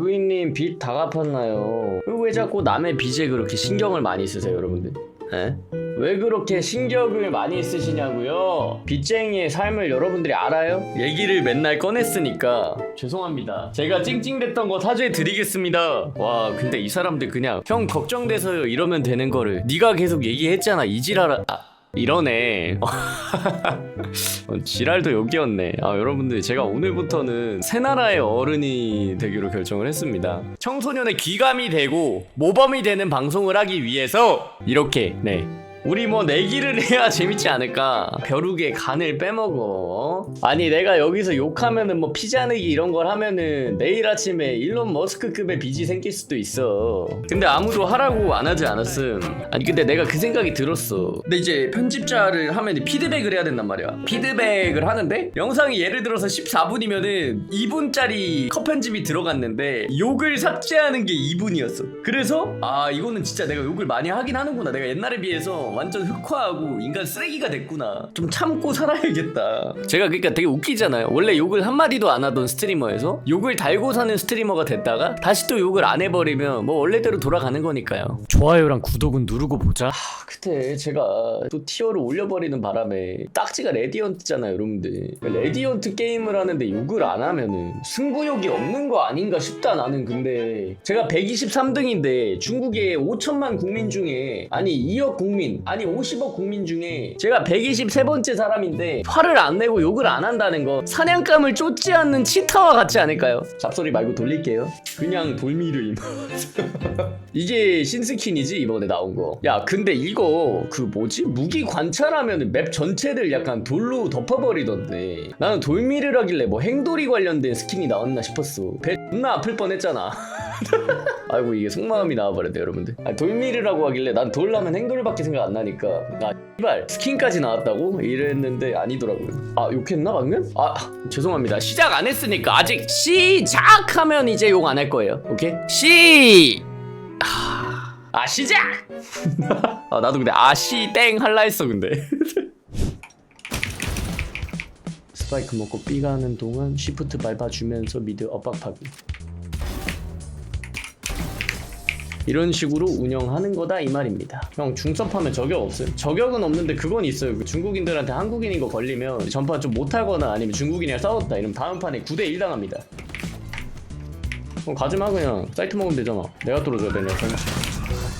루이님 빚 다 갚았나요? 왜 자꾸 남의 빚에 그렇게 신경을 많이 쓰세요 여러분들? 에? 왜 그렇게 신경을 많이 쓰시냐고요? 빚쟁이의 삶을 여러분들이 알아요? 얘기를 맨날 꺼냈으니까 죄송합니다. 제가 찡찡댔던 거 사죄 드리겠습니다. 와 근데 이 사람들 그냥 형 걱정돼서요 이러면 되는 거를 네가 계속 얘기했잖아 이지랄아 아, 이러네. 어, 지랄도 여기였네. 아, 여러분들, 제가 오늘부터는 새 나라의 어른이 되기로 결정을 했습니다. 청소년의 귀감이 되고 모범이 되는 방송을 하기 위해서 이렇게, 네. 우리 뭐 내기를 해야 재밌지 않을까? 벼룩의 간을 빼먹어. 아니 내가 여기서 욕하면은 뭐 피자 내기 이런 걸 하면은 내일 아침에 일론 머스크급의 빚이 생길 수도 있어. 근데 아무도 하라고 안 하지 않았음. 아니 근데 내가 그 생각이 들었어. 근데 이제 편집자를 하면 피드백을 해야 된단 말이야. 피드백을 하는데 영상이 예를 들어서 14분이면은 2분짜리 컷 편집이 들어갔는데 욕을 삭제하는 게 2분이었어. 그래서 아 이거는 진짜 내가 욕을 많이 하긴 하는구나. 내가 옛날에 비해서 완전 흑화하고 인간 쓰레기가 됐구나. 좀 참고 살아야겠다. 제가 그러니까 되게 웃기잖아요. 원래 욕을 한 마디도 안 하던 스트리머에서 욕을 달고 사는 스트리머가 됐다가 다시 또 욕을 안 해버리면 뭐 원래대로 돌아가는 거니까요. 좋아요랑 구독은 누르고 보자. 아, 그때 제가 또 티어를 올려버리는 바람에 딱지가 레디언트잖아요, 여러분들. 레디언트 게임을 하는데 욕을 안 하면은 승부욕이 없는 거 아닌가 싶다 나는 근데 제가 123등인데 중국의 5천만 국민 중에 아니 2억 국민 아니 50억 국민 중에 제가 123번째 사람인데 화를 안 내고 욕을 안 한다는 거 사냥감을 쫓지 않는 치타와 같지 않을까요? 잡소리 말고 돌릴게요. 그냥 돌미르임. 이게 신스킨이지 이번에 나온 거. 야 근데 이거 그 뭐지 무기 관찰하면 맵 전체를 약간 돌로 덮어버리던데. 나는 돌미르라길래 뭐 행돌이 관련된 스킨이 나왔나 싶었어. 배 존나 아플 뻔했잖아. 아이고 이게 속마음이 나와버렸네 여러분들. 아, 돌미르라고 하길래 난 돌라면 행돌밖에 생각 안 나니까 아 이발 스킨까지 나왔다고 이랬는데 아니더라고요. 아 욕했나 방금? 아 죄송합니다. 시작 안 했으니까 아직 시작하면 이제 욕 안 할 거예요. 오케이 시. 아 시작! 아 나도 근데 아시 땡 할라 했어 근데 스파이크 먹고 B 가는 동안 쉬프트 밟아주면서 미드 엇박하기 이런 식으로 운영하는 거다 이 말입니다 형 중섭하면 저격 없어요? 저격은 없는데 그건 있어요 그 중국인들한테 한국인인 거 걸리면 전판 좀 못하거나 아니면 중국인이랑 싸웠다 이러면 다음 판에 9대1 당합니다 그럼 가지마 그냥 사이트 먹으면 되잖아 내가 뚫어줘야 되냐 설마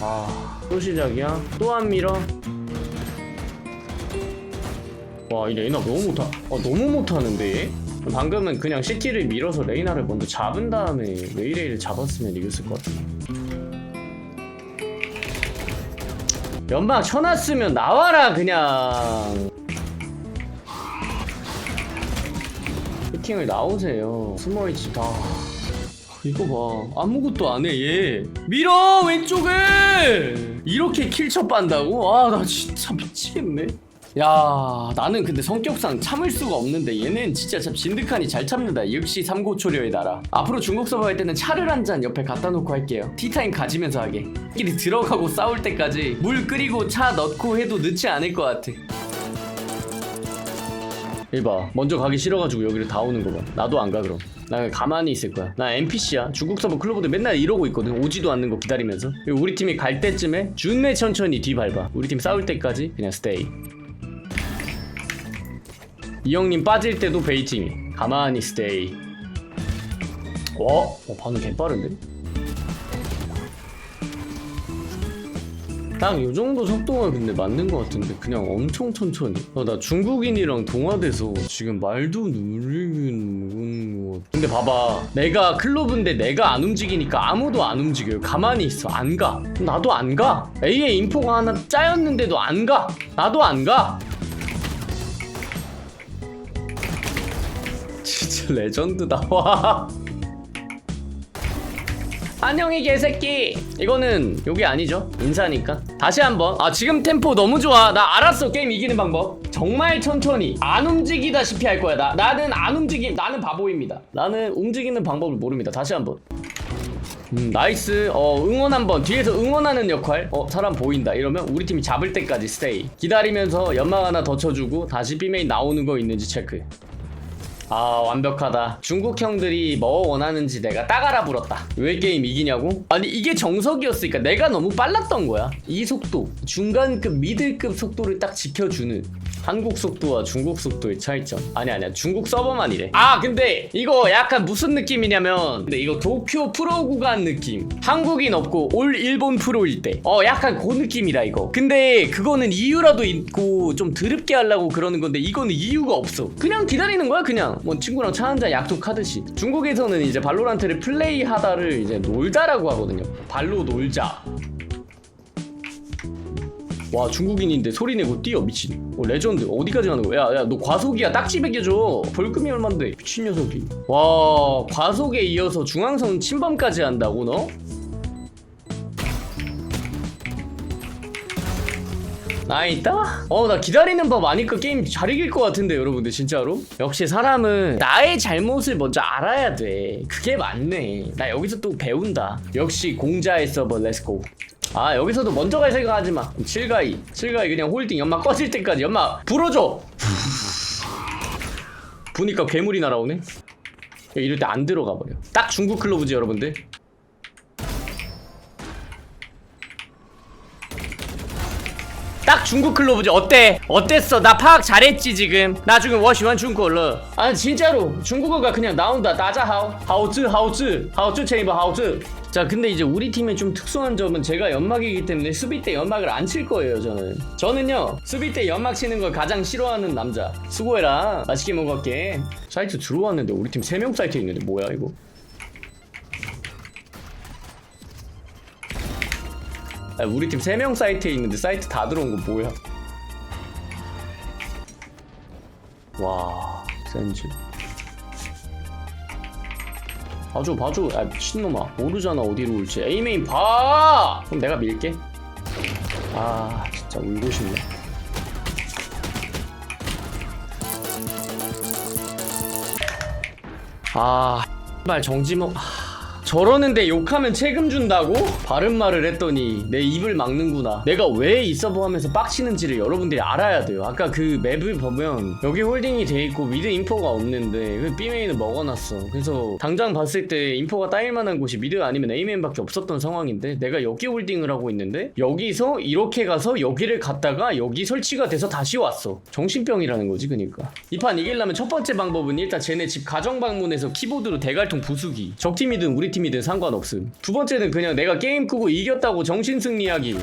아, 또 시작이야? 또 안 밀어? 와, 이 레이나 너무 못하, 어, 너무 못하는데, 얘? 방금은 그냥 CT를 밀어서 레이나를 먼저 잡은 다음에 웨이레이를 잡았으면 이겼을 것 같아. 연막 쳐놨으면 나와라, 그냥. 피팅을 나오세요. 숨어있지, 다. 이거 봐 아무것도 안 해 얘 밀어 왼쪽을 이렇게 킬쳐 빤다고? 아 나 진짜 미치겠네 야 나는 근데 성격상 참을 수가 없는데 얘는 진짜 참 진득하니 잘 참는다. 역시 삼고초려의 나라. 앞으로 중국 서버 할 때는 차를 한 잔 옆에 갖다 놓고 할게요. 티타임 가지면서 하게. 끼리 들어가고 싸울 때까지 물 끓이고 차 넣고 해도 늦지 않을 것 같아. 이봐. 먼저 가기 싫어가지고 여기를 다 오는 거봐. 나도 안 가 그럼. 나 가만히 있을 거야. 나 NPC야. 중국 서버 클로버들 맨날 이러고 있거든. 오지도 않는 거 기다리면서. 우리 팀이 갈 때쯤에 준내 천천히 뒤 밟아. 우리 팀 싸울 때까지 그냥 스테이 이 형님 빠질 때도 베이팅해 가만히 스테이 와 어, 반응 개빠른데? 딱 요 정도 속도가 근데 맞는 것 같은데 그냥 엄청 천천히. 아, 나 중국인이랑 동화돼서 지금 말도 누르는 것 근데 봐봐. 내가 클로브인데 내가 안 움직이니까 아무도 안 움직여요. 가만히 있어. 안가. 나도 안가. A에 인포가 하나 짜였는데도 안가. 나도 안가 레전드다. 와. 안녕히 개새끼. 이거는 여기 아니죠. 인사니까. 다시 한번. 아 지금 템포 너무 좋아. 나 알았어. 게임 이기는 방법. 정말 천천히 안 움직이다시피 할 거야. 나, 나는 안 움직임 나는 바보입니다. 나는 움직이는 방법을 모릅니다. 다시 한번. 음, 나이스. 어 응원 한번. 뒤에서 응원하는 역할. 어 사람 보인다. 이러면 우리 팀이 잡을 때까지 스테이. 기다리면서 연막 하나 더 쳐주고 다시 B메인 나오는 거 있는지 체크 아 완벽하다. 중국 형들이 뭐 원하는지 내가 딱 알아불었다. 왜 게임 이기냐고? 아니 이게 정석이었으니까 내가 너무 빨랐던 거야. 이 속도 중간급 미들급 속도를 딱 지켜주는 한국 속도와 중국 속도의 차이점. 아니 아니야. 중국 서버만 이래. 아 근데 이거 약간 무슨 느낌이냐면 근데 이거 도쿄 프로 구간 느낌. 한국인 없고 올 일본 프로일 때 어 약간 그 느낌이라 이거. 근데 그거는 이유라도 있고 좀 드럽게 하려고 그러는 건데 이거는 이유가 없어. 그냥 기다리는 거야 그냥. 뭐 친구랑 차 한잔 약속하듯이. 중국에서는 이제 발로란트를 플레이하다를 이제 놀다라고 하거든요. 발로 놀자 와 중국인인데 소리 내고 뛰어 미친. 어, 레전드. 어디까지 가는 거야? 야야 너 과속이야. 딱지 매겨줘. 벌금이 얼만데? 미친 녀석이. 와 과속에 이어서 중앙선 침범까지 한다고 너? 나 있다? 어 나 기다리는 법 아니까 게임 잘 이길 것 같은데 여러분들 진짜로? 역시 사람은 나의 잘못을 먼저 알아야 돼. 그게 맞네. 나 여기서 또 배운다. 역시 공자의 서버 렛츠고 아 여기서도 먼저 갈 생각하지 마. 7가이 7가이 그냥 홀딩 연막 꺼질 때까지 연막 불어줘. 보니까 괴물이 날아오네. 이럴 때 안 들어가 버려. 딱 중국 클로브지 여러분들. 딱 중국 클로브지 어때? 어땠어? 나 파악 잘했지 지금 나 지금 워시원 중국어 아 진짜로 중국어가 그냥 나온다 따자하오 하오즈 하오즈 하오즈 체이버 하오즈 자 근데 이제 우리 팀의 좀 특수한 점은 제가 연막이기 때문에 수비 때 연막을 안 칠 거예요 저는. 저는요 수비 때 연막 치는 걸 가장 싫어하는 남자. 수고해라. 맛있게 먹을게. 사이트 들어왔는데 우리 팀 3명 사이트에 있는데 뭐야 이거? 아, 우리 팀 3명 사이트에 있는데 사이트 다 들어온 거 뭐야? 와, 센즈. 봐줘, 봐줘. 아, 미친놈아. 모르잖아, 어디로 올지. 에이메인 봐! 그럼 내가 밀게. 아, 진짜 울고 싶네. 아, 말 정지먹. 아, 저러는데 욕하면 책임 준다고? 바른 말을 했더니 내 입을 막는구나. 내가 왜 이 서버 하면서 빡치는지를 여러분들이 알아야 돼요. 아까 그 맵을 보면 여기 홀딩이 돼 있고 미드 인포가 없는데 그 B메인을 먹어놨어. 그래서 당장 봤을 때 인포가 따일 만한 곳이 미드 아니면 A메인밖에 없었던 상황인데 내가 여기 홀딩을 하고 있는데 여기서 이렇게 가서 여기를 갔다가 여기 설치가 돼서 다시 왔어. 정신병이라는 거지 그니까. 이 판 이기려면 첫 번째 방법은 일단 쟤네 집 가정 방문해서 키보드로 대갈통 부수기. 적팀이든 우리 팀 이든 상관없음. 두 번째는 그냥 내가 게임 끄고 이겼다고 정신 승리하기.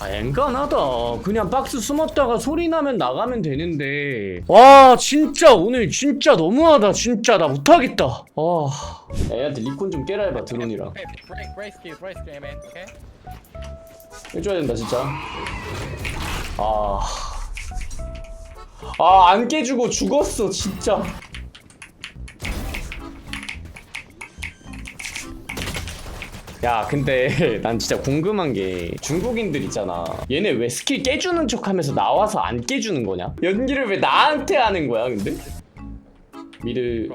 아, 앵간하다. 그냥 박스 숨었다가 소리 나면 나가면 되는데. 와, 진짜 오늘 진짜 너무하다. 진짜 나 못하겠다. 아, 애한테 리콘 좀 깨라 해봐 드론이랑. 해줘야 된다 진짜. 아, 아안 깨주고 죽었어 진짜. 야 근데 난 진짜 궁금한 게 중국인들 있잖아. 얘네 왜 스킬 깨주는 척 하면서 나와서 안 깨주는 거냐? 연기를 왜 나한테 하는 거야 근데? 미드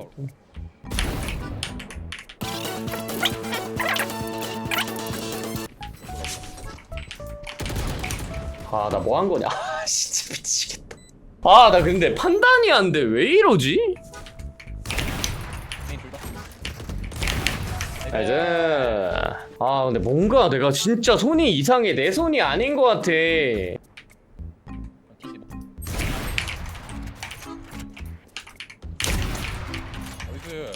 아 나 뭐 한 거냐? 아 진짜 미치겠다. 아 나 근데 판단이 안 돼. 왜 이러지 나이스 아 근데 뭔가 내가 진짜 손이 이상해. 내 손이 아닌 것 같아. 나이스.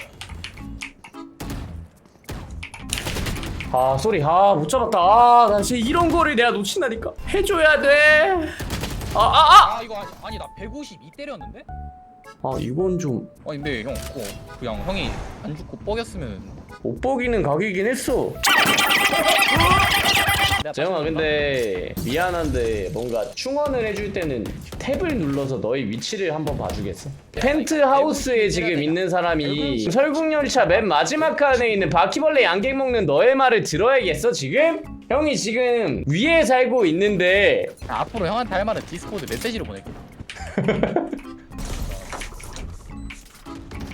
아 소리. 아 못 잡았다. 아나 진짜 이런 거를 내가 놓친다니까. 해줘야 돼 아아 아! 아, 아 이거 아니, 아니 나 152 때렸는데? 아, 이건 좀 아 근데 형 그거 그냥 형이 안 죽고 뻐겼으면 못 보기는 각이긴 했어 재영아? 근데 미안한데 뭔가 충원을 해줄 때는 탭을 눌러서 너의 위치를 한번 봐주겠어? 펜트하우스에 지금 있는 사람이 설국열차 맨 마지막 칸에 있는 바퀴벌레 양갱 먹는 너의 말을 들어야겠어 지금? 형이 지금 위에 살고 있는데 아, 앞으로 형한테 할 말은 디스코드 메시지로 보낼게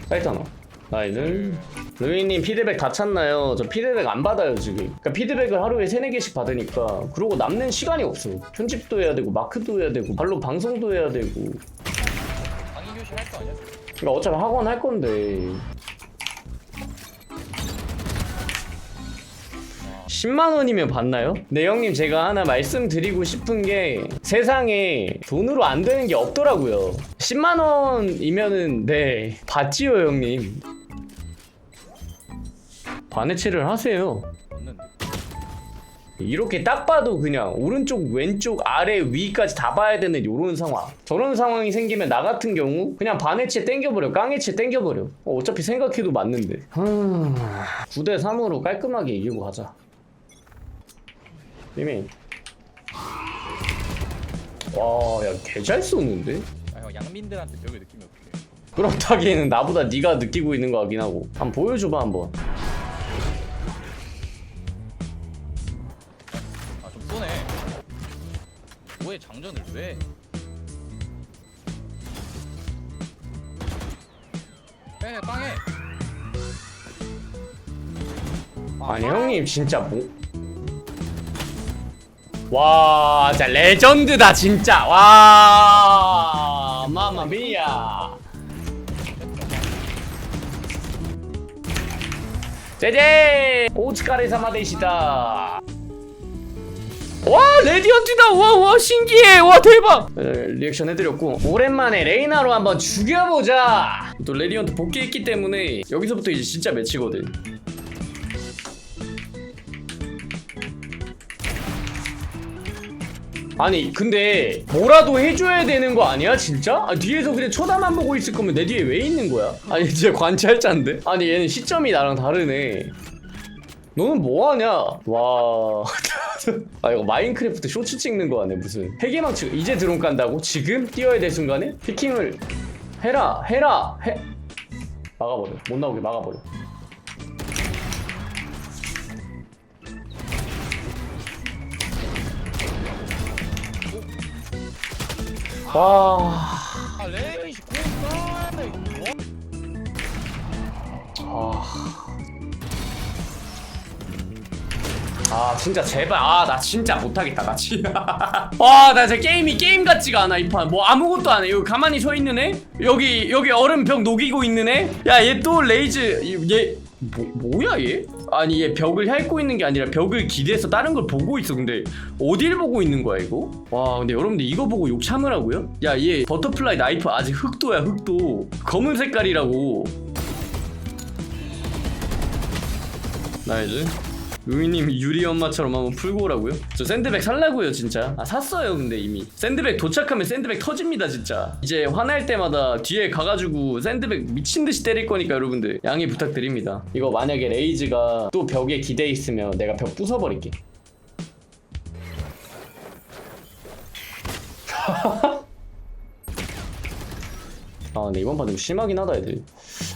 하나 나이들 루이님 피드백 다 찼나요? 저 피드백 안 받아요 지금. 그러니까 피드백을 하루에 3, 4개씩 받으니까 그러고 남는 시간이 없어. 편집도 해야 되고 마크도 해야 되고 발로 방송도 해야 되고. 강의 교실 할 거 아니야? 그러니까 어차피 학원 할 건데 10만 원이면 받나요? 네 형님 제가 하나 말씀드리고 싶은 게 세상에 돈으로 안 되는 게 없더라고요. 10만 원이면은 네 받지요 형님. 반해체를 하세요. 이렇게 딱 봐도 그냥 오른쪽 왼쪽 아래 위까지 다 봐야 되는 요런 상황. 저런 상황이 생기면 나 같은 경우 그냥 반해체 땡겨버려. 깡해체 땡겨버려. 어, 어차피 생각해도 맞는데. 9대 3으로 깔끔하게 이기고 가자 이미 와야 개잘 쏘는데 아, 형 양민들한테 벽을 느끼면 어떡해? 그렇다기에는 나보다 네가 느끼고 있는 거 같긴 하고 한번 보여줘봐 한번 아, 좀 쏘네. 뭐해 장전을 왜? 해, 빵해. 아니 형님 진짜 뭐 와, 진짜 레전드다 진짜. 와, 마마미야. 제제 오츠카레 사마데시다. 와 레디언트다 와와 신기해 와 대박 에, 리액션 해드렸고 오랜만에 레이나로 한번 죽여보자 또 레디언트 복귀했기 때문에 여기서부터 이제 진짜 매치거든 아니 근데 뭐라도 해줘야 되는 거 아니야 진짜? 아, 뒤에서 그냥 쳐다만 보고 있을 거면 내 뒤에 왜 있는 거야? 아니 진짜 관찰자인데? 아니 얘는 시점이 나랑 다르네 너는 뭐하냐? 와... 아 이거 마인크래프트 쇼츠 찍는 거 아네 무슨 해계망치 이제 드론 깐다고? 지금? 뛰어야 될 순간에? 피킹을 해라 해라 해 막아버려 못 나오게 막아버려 와... 아, 진짜 제발. 아 나 진짜 못하겠다 나 진짜. 와나 진짜 게임이 게임 같지가 않아 이 판. 뭐 아무것도 안해. 여기 가만히 서 있는 애? 여기 여기 얼음벽 녹이고 있는 애야 얘 또 레이즈 얘 뭐, 뭐야 얘? 아니 얘 벽을 핥고 있는 게 아니라 벽을 기대서 다른 걸 보고 있어 근데 어딜 보고 있는 거야 이거? 와 근데 여러분들 이거 보고 욕 참으라고요? 야 얘 버터플라이 나이프 아직 흑도야 흑도 검은 색깔이라고 나이즈 루이님 유리 엄마처럼 한번 풀고 오라고요? 저 샌드백 살라고요 진짜. 아 샀어요 근데 이미. 샌드백 도착하면 샌드백 터집니다 진짜. 이제 화날 때마다 뒤에 가가지고 샌드백 미친듯이 때릴 거니까 여러분들 양해 부탁드립니다. 이거 만약에 레이즈가 또 벽에 기대 있으면 내가 벽 부숴버릴게 아 근데 이번 판 좀 심하긴 하다 애들.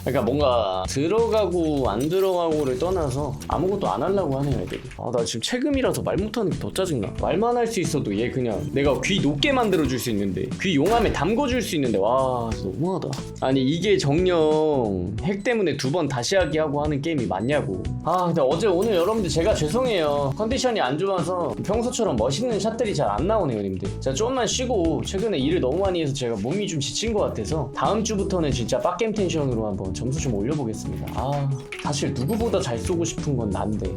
그러니까 뭔가 들어가고 안 들어가고를 떠나서 아무것도 안 하려고 하네요 애들이 아 나 지금 최금이라서 말 못하는 게 더 짜증나. 말만 할 수 있어도 얘 그냥 내가 귀 높게 만들어줄 수 있는데 귀 용암에 담궈줄 수 있는데 와 너무하다. 아니 이게 정령 핵 때문에 두 번 다시 하기 하고 하는 게임이 맞냐고. 아 근데 어제 오늘 여러분들 제가 죄송해요. 컨디션이 안 좋아서 평소처럼 멋있는 샷들이 잘 안 나오네요 님들. 제가 조금만 쉬고 최근에 일을 너무 많이 해서 제가 몸이 좀 지친 것 같아서 다음 주부터는 진짜 빡겜 텐션으로 한번 점수 좀 올려보겠습니다. 아 사실 누구보다 잘 쏘고 싶은 건 난데.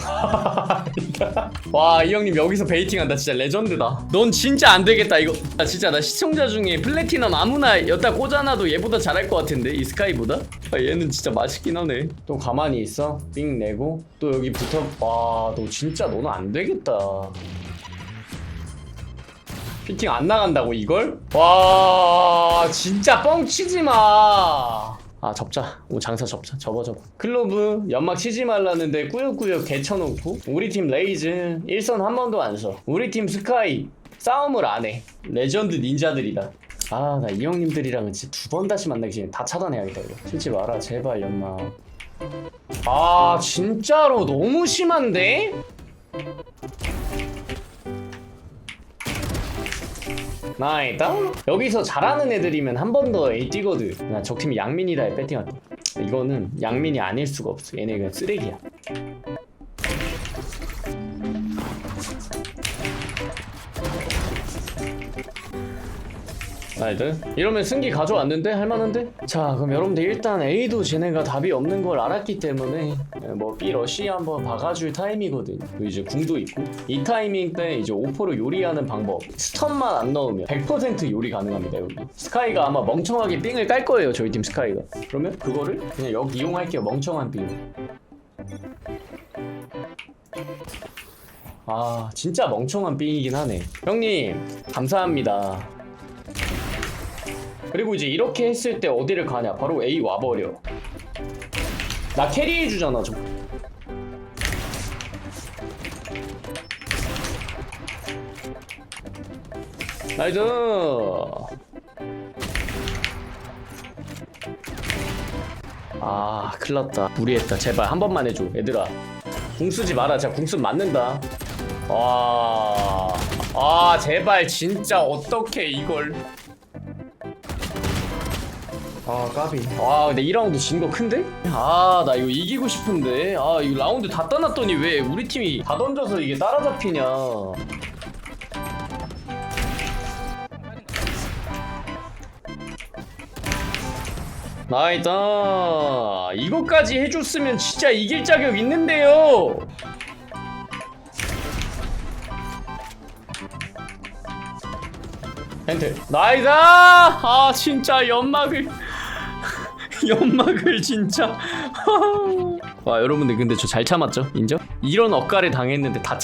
와 이 형님 여기서 베이팅한다. 진짜 레전드다. 넌 진짜 안 되겠다. 이거 아, 진짜 나 시청자 중에 플래티넘 아무나 여기다 꽂아놔도 얘보다 잘할 것 같은데 이 스카이보다? 아, 얘는 진짜 맛있긴 하네. 또 가만히 있어? 삥 내고? 또 여기 붙어? 와 너 진짜 너는 안 되겠다 피팅 안 나간다고 이걸? 와 진짜 뻥치지 마. 아 접자. 오 장사 접자. 접어 접어. 클로브 연막 치지 말라는데 꾸역꾸역 개쳐놓고 우리 팀 레이즈 1선 한 번도 안 써. 우리 팀 스카이 싸움을 안 해. 레전드 닌자들이다. 아 나 이 형님들이랑은 진짜 두 번 다시 만나기 전에 다 차단해야겠다 이거. 치지 마라 제발 연막. 아 진짜로 너무 심한데? 나이다. 여기서 잘하는 애들이면 한 번 더 A 뛰거든. 나 적팀이 양민이다에 배팅할게 이거는 양민이 아닐 수가 없어. 얘네 그냥 쓰레기야 나이드. 이러면 승기 가져왔는데? 할만한데? 자 그럼 여러분들 일단 A도 쟤네가 답이 없는 걸 알았기 때문에 뭐 B 러시 한번 박아줄 타임이거든 그리고 이제 궁도 있고. 이 타이밍 때 이제 오퍼를 요리하는 방법. 스턴만 안 넣으면 100% 요리 가능합니다 여기 스카이가 아마 멍청하게 삥을 깔 거예요 저희 팀 스카이가. 그러면 그거를 그냥 여기 이용할게요 멍청한 삥. 아 진짜 멍청한 삥이긴 하네. 형님 감사합니다 그리고 이제 이렇게 했을 때 어디를 가냐? 바로 A 와버려. 나 캐리해주잖아 좀. 나이스! 아 큰일났다. 무리했다. 제발 한 번만 해줘 얘들아. 궁 쓰지 마라. 진짜 궁 쓰면 맞는다. 와... 아 제발 진짜 어떻게 이걸 아 까비. 아 근데 2라운드 진 거 큰데? 아 나 이거 이기고 싶은데. 아 이거 라운드 다 떠났더니 왜 우리 팀이 다 던져서 이게 따라잡히냐. 나이다. 이거까지 해줬으면 진짜 이길 자격 있는데요. 헨트. 나이다! 아 진짜 연막을 연막을 진짜 와 여러분들 근데 저 잘 참았죠 인정? 이런 억가를 당했는데 다